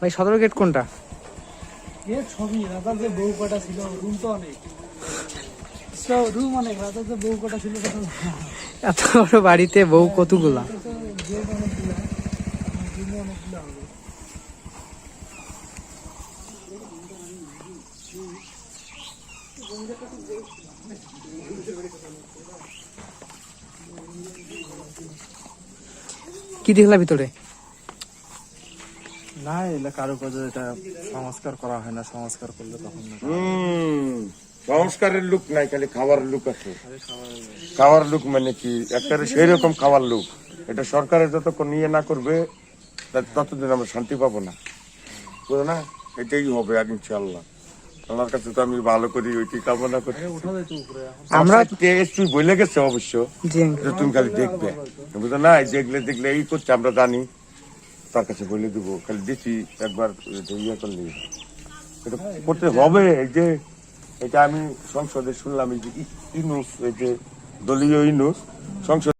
ভাই সদর গেট কোনটা? ছবি রাজার যে বউ কটা ছিল রুম তো অনেক। রুম অনেক রাজার যে বউ কটা ছিল এত বড় বাড়িতে বউ কতগুলা? কি দেখলা ভিতরে? না এলে কারও কাজে এটা সংস্কার করা হয় না সংস্কার করলে তখন না। হুম সংস্কারের লোক নাই খালি খাওয়ার লোক আছে। খাওয়ার লোক মানে কি? একটা সেই রকম খাওয়ার লোক। এটা সরকারের যতক্ষণ নিয়ে না করবে ততদিন আমরা শান্তি পাবো না। বুঝো না? এটাই হবে আর ইনশাল্লাহ আমার কাছে তো আমি ভালো করি ওইটি কামনা করি। আমরা- আমরা একটু বলে গেছে অবশ্য? জি। তুমি খালি দেখবে। বুঝো না? দেখলে দেখলে এই করছে আমরা জানি। তার কাছে বলে দেবো খালি দেখি একবার ইয়ে করলে। এটা করতে হবে, এই যে এটা আমি সংসদে শুনলাম, এই যে ইনুস, এই যে দলীয় ইনুস, সংসদ